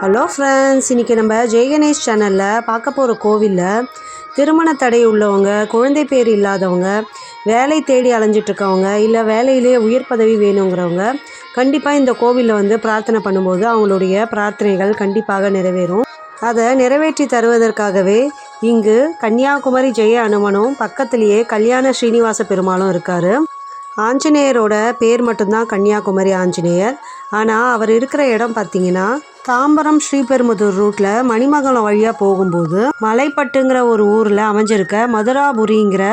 Hello friends இன்றைக்கி நம்ம ஜெயகணேஷ் சேனலில் பார்க்க போகிற கோவிலில் திருமண தடை உள்ளவங்க குழந்தை பேர் இல்லாதவங்க வேலை தேடி அலைஞ்சிட்ருக்கவங்க இல்லை வேலையிலேயே உயர் பதவி வேணுங்கிறவங்க கண்டிப்பாக இந்த கோவிலில் வந்து பிரார்த்தனை பண்ணும்போது அவங்களுடைய பிரார்த்தனைகள் கண்டிப்பாக நிறைவேறும். அதை நிறைவேற்றி தருவதற்காகவே இங்கு கன்னியாகுமரி ஜெய அனுமனும் பக்கத்திலேயே கல்யாண ஸ்ரீனிவாச பெருமாளும் இருக்கார். ஆஞ்சநேயரோட பேர் மட்டும்தான் கன்னியாகுமரி ஆஞ்சநேயர். ஆனால் அவர் இருக்கிற இடம் பார்த்தீங்கன்னா தாம்பரம் ஸ்ரீபெரும்புதூர் ரூட்டில் மணிமங்கலம் வழியாக போகும்போது மலைப்பட்டுங்கிற ஒரு ஊரில் அமைஞ்சிருக்க மதுராபுரிங்கிற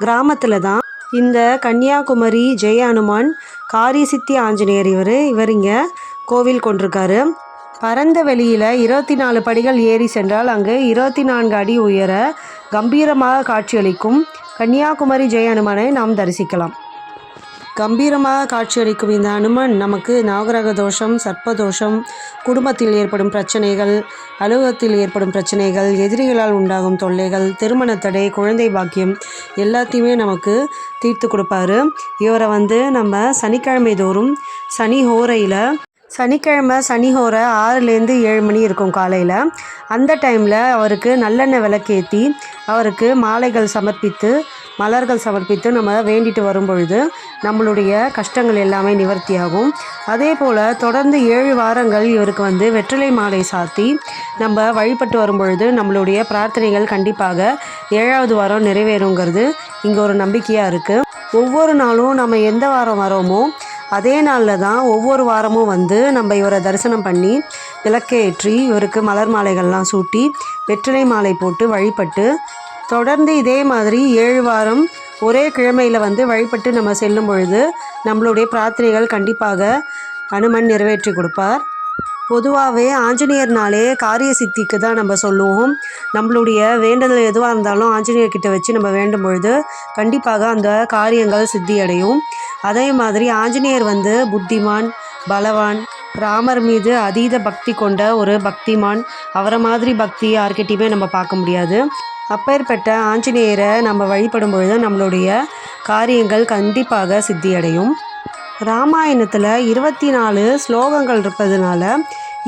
கிராமத்தில் தான் இந்த கன்னியாகுமரி ஜெய அனுமான் காரியசித்தி ஆஞ்சநேயர் இவர் இவர் இங்கே கோவில் கொண்டிருக்காரு. பரந்த வெளியில் இருபத்தி நாலு படிகள் ஏறி சென்றால் அங்கு இருபத்தி நான்கு அடி உயர கம்பீரமாக காட்சியளிக்கும் கன்னியாகுமரி ஜெய அனுமனை நாம் தரிசிக்கலாம். கம்பீரமாக காட்சியளிக்கும் இந்த அனுமன் நமக்கு நவகிரக தோஷம் சர்ப்பதோஷம் குடும்பத்தில் ஏற்படும் பிரச்சனைகள் அலுவலகத்தில் ஏற்படும் பிரச்சனைகள் எதிரிகளால் உண்டாகும் தொல்லைகள் திருமண தடை குழந்தை பாக்கியம் எல்லாத்தையுமே நமக்கு தீர்த்து கொடுப்பாரு. இவரை வந்து நம்ம சனிக்கிழமை தோறும் சனி ஹோரையில் சனிக்கிழமை சனி ஹோரை ஆறுலேருந்து ஏழு மணி இருக்கும் காலையில். அந்த டைமில் அவருக்கு நல்லெண்ணெய் விளக்கேற்றி அவருக்கு மாலைகள் சமர்ப்பித்து மலர்கள் சமர்ப்பித்து நம்ம வேண்டிட்டு வரும் பொழுது நம்மளுடைய கஷ்டங்கள் எல்லாமே நிவர்த்தியாகும். அதே போல் தொடர்ந்து ஏழு வாரங்கள் இவருக்கு வந்து வெற்றிலை மாலை சாத்தி நம்ம வழிபட்டு வரும் பொழுது நம்மளுடைய பிரார்த்தனைகள் கண்டிப்பாக ஏழாவது வாரம் நிறைவேறுங்கிறது இங்கே ஒரு நம்பிக்கையாக இருக்குது ஒவ்வொரு நாளும் நம்ம எந்த வாரம் வரோமோ அதே நாளில் தான் ஒவ்வொரு வாரமும் வந்து நம்ம இவரை தரிசனம் பண்ணி விளக்கேற்றி இவருக்கு மலர் மாலைகள்லாம் சூட்டி வெற்றிலை மாலை போட்டு வழிபட்டு தொடர்ந்து இதே மாதிரி ஏழு வாரம் ஒரே கிழமையில் வந்து வழிபட்டு நம்ம செல்லும் பொழுது நம்மளுடைய பிரார்த்தனைகள் கண்டிப்பாக அனுமன் நிறைவேற்றி கொடுப்பார். பொதுவாகவே ஆஞ்சநேயர்னாலே காரிய சித்திக்கு தான் நம்ம சொல்லுவோம். நம்மளுடைய வேண்டுதல் எதுவாக இருந்தாலும் ஆஞ்சநேயர் கிட்ட வச்சு நம்ம வேண்டும் பொழுது கண்டிப்பாக அந்த காரியங்கள் சித்தி அடையும் அதே மாதிரி ஆஞ்சநேயர் வந்து புத்திமான் பலவான் ராமர் மீது அதீத பக்தி கொண்ட ஒரு பக்திமான். அவரை மாதிரி பக்தி யார்கிட்டையுமே நம்ம பார்க்க முடியாது. அப்பேற்பட்ட ஆஞ்சநேயரை நம்ம வழிபடும் பொழுது நம்மளுடைய காரியங்கள் கண்டிப்பாக சித்தியடையும். ராமாயணத்தில் இருபத்தி நாலு ஸ்லோகங்கள் இருப்பதுனால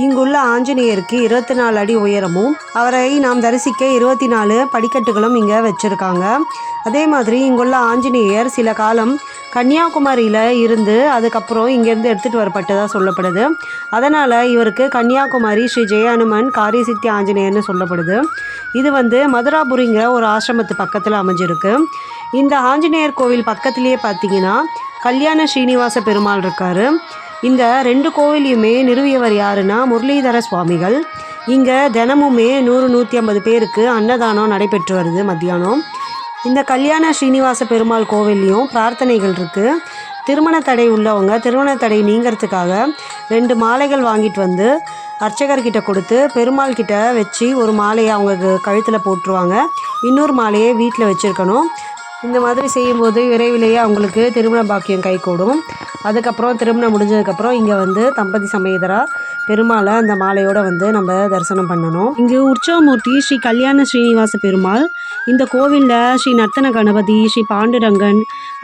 இங்குள்ள ஆஞ்சநேயருக்கு இருபத்தி நாலு அடி உயரமும் அவரை நாம் தரிசிக்க இருபத்தி நாலு படிக்கட்டுகளும் இங்கே வச்சுருக்காங்க. அதே மாதிரி இங்குள்ள ஆஞ்சநேயர் சில காலம் கன்னியாகுமரியில் இருந்து அதுக்கப்புறம் இங்கேருந்து எடுத்துகிட்டு வரப்பட்டதாக சொல்லப்படுது. அதனால் இவருக்கு கன்னியாகுமரி ஸ்ரீ ஜெய அனுமன் காரியசித்தி ஆஞ்சநேயர்னு சொல்லப்படுது. இது வந்து மதுராபுரிங்கிற ஒரு ஆசிரமத்து பக்கத்தில் அமைஞ்சிருக்கு. இந்த ஆஞ்சநேயர் கோவில் பக்கத்துலேயே பார்த்தீங்கன்னா கல்யாண ஸ்ரீனிவாச பெருமாள் இருக்கார். இந்த ரெண்டு கோவிலையுமே நிறுவியவர் யாருன்னா முரளிதர சுவாமிகள். இங்கே தினமுமே நூறு நூற்றி ஐம்பது பேருக்கு அன்னதானம் நடைபெற்று வருது மத்தியானம். இந்த கல்யாண ஸ்ரீனிவாச பெருமாள் கோவில்லையும் பிரார்த்தனைகள் இருக்குது திருமண தடை உள்ளவங்க திருமண தடை நீங்கிறதுக்காக ரெண்டு மாலைகள் வாங்கிட்டு வந்து அர்ச்சகர்கிட்ட கொடுத்து பெருமாள் கிட்ட வச்சு ஒரு மாலையை அவங்க கழுத்தில் போட்டுருவாங்க. இன்னொரு மாலையை வீட்டில் வச்சுருக்கணும். இந்த மாதிரி செய்யும்போது விரைவிலேயே அவங்களுக்கு திருமண பாக்கியம் கைகூடும். அதுக்கப்புறம் திருமணம் முடிஞ்சதுக்கப்புறம் இங்கே வந்து தம்பதி சமேதரா பெருமாளை அந்த மாலையோடு வந்து நம்ம தரிசனம் பண்ணணும். இங்கே உற்சவமூர்த்தி ஸ்ரீ கல்யாண ஸ்ரீனிவாச பெருமாள் இந்த கோவிலில் ஸ்ரீ நர்த்தன கணபதி ஸ்ரீ பாண்டுரங்கன்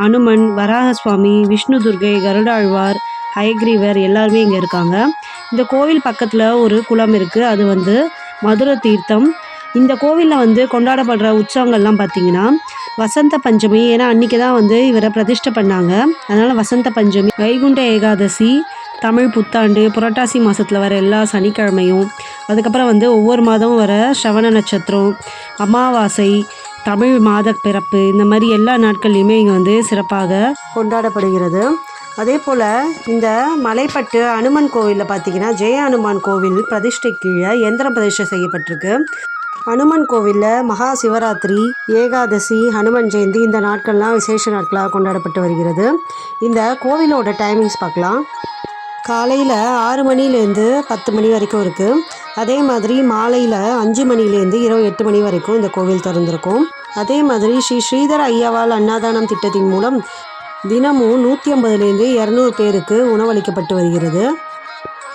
அனுமன் வராகசுவாமி விஷ்ணு துர்கை கருடாழ்வார் ஹயக்ரீவர் எல்லாருமே இங்கே இருக்காங்க. இந்த கோவில் பக்கத்தில் ஒரு குளம் இருக்குது அது வந்து மதுர தீர்த்தம் இந்த கோவிலில் வந்து கொண்டாடப்படுற உற்சவங்கள்லாம் பார்த்திங்கன்னா வசந்த பஞ்சமி ஏன்னா அன்றைக்கி தான் வந்து இவரை பிரதிஷ்டை பண்ணாங்க. அதனால் வசந்த பஞ்சமி வைகுண்ட ஏகாதசி தமிழ் புத்தாண்டு புரட்டாசி மாதத்தில் வர எல்லா சனிக்கிழமையும் அதுக்கப்புறம் வந்து ஒவ்வொரு மாதமும் வர சவண நட்சத்திரம் அமாவாசை தமிழ் மாத பிறப்பு இந்த மாதிரி எல்லா நாட்கள்லையுமே இங்கே வந்து சிறப்பாக கொண்டாடப்படுகிறது. அதே போல் இந்த மலைப்பட்டு அனுமன் கோவிலில் பார்த்தீங்கன்னா ஜெய அனுமான் கோவில் பிரதிஷ்டை கீழே எந்திரம் பிரதிஷ்டை செய்யப்பட்டிருக்கு. அனுமன் கோவிலில் மகா சிவராத்திரி ஏகாதசி ஹனுமன் ஜெயந்தி இந்த நாட்கள்லாம் விசேஷ நாட்களாக கொண்டாடப்பட்டு வருகிறது. இந்த கோவிலோட டைமிங்ஸ் பார்க்கலாம். காலையில் ஆறு மணிலேருந்து பத்து மணி வரைக்கும் இருக்குது அதே மாதிரி மாலையில் அஞ்சு மணிலேருந்து இரவு எட்டு மணி வரைக்கும் இந்த கோவில் திறந்திருக்கும். அதே மாதிரி ஸ்ரீ ஸ்ரீதர் ஐயாவால் அன்னதானம் திட்டத்தின் மூலம் தினமும் நூற்றி ஐம்பதுலேருந்து இரநூறு பேருக்கு உணவளிக்கப்பட்டு வருகிறது.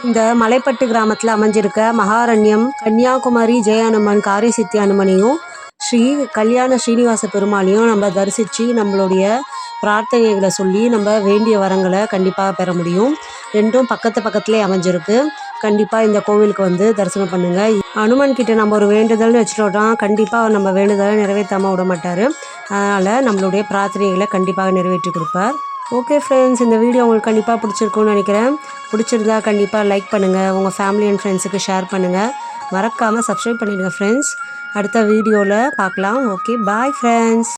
இந்த மலைப்பட்டு கிராமத்தில் அமைஞ்சிருக்க மகாரண்யம் கன்னியாகுமரி ஜெயஹனுமன் காரிசித்தி அனுமனையும் ஸ்ரீ கல்யாண ஸ்ரீனிவாச பெருமாளையும் நம்ம தரிசித்து நம்மளுடைய பிரார்த்தனைகளை சொல்லி நம்ம வேண்டிய வரங்களை கண்டிப்பாக பெற முடியும். ரெண்டும் பக்கத்து பக்கத்துலேயே அமைஞ்சிருக்கு. கண்டிப்பாக இந்த கோவிலுக்கு வந்து தரிசனம் பண்ணுங்கள் அனுமன் கிட்ட நம்ம ஒரு வேண்டுதல்னு வச்சுட்டோம்னா கண்டிப்பாக நம்ம வேண்டுதலை நிறைவேற்றாமல் விட மாட்டார். அதனால் நம்மளுடைய பிரார்த்தனைகளை கண்டிப்பாக நிறைவேற்றி கொடுப்பார். ஓகே ஃப்ரெண்ட்ஸ் இந்த வீடியோ உங்களுக்கு கண்டிப்பாக பிடிச்சிருக்கும்னு நினைக்கிறேன். பிடிச்சிருந்தா கண்டிப்பாக லைக் பண்ணுங்கள் உங்கள் ஃபேமிலி அண்ட் ஃப்ரெண்ட்ஸுக்கு ஷேர் பண்ணுங்கள் மறக்காமல் சப்ஸ்கிரைப் பண்ணிடுங்க ஃப்ரெண்ட்ஸ் அடுத்த வீடியோவில் பார்க்கலாம். Okay bye friends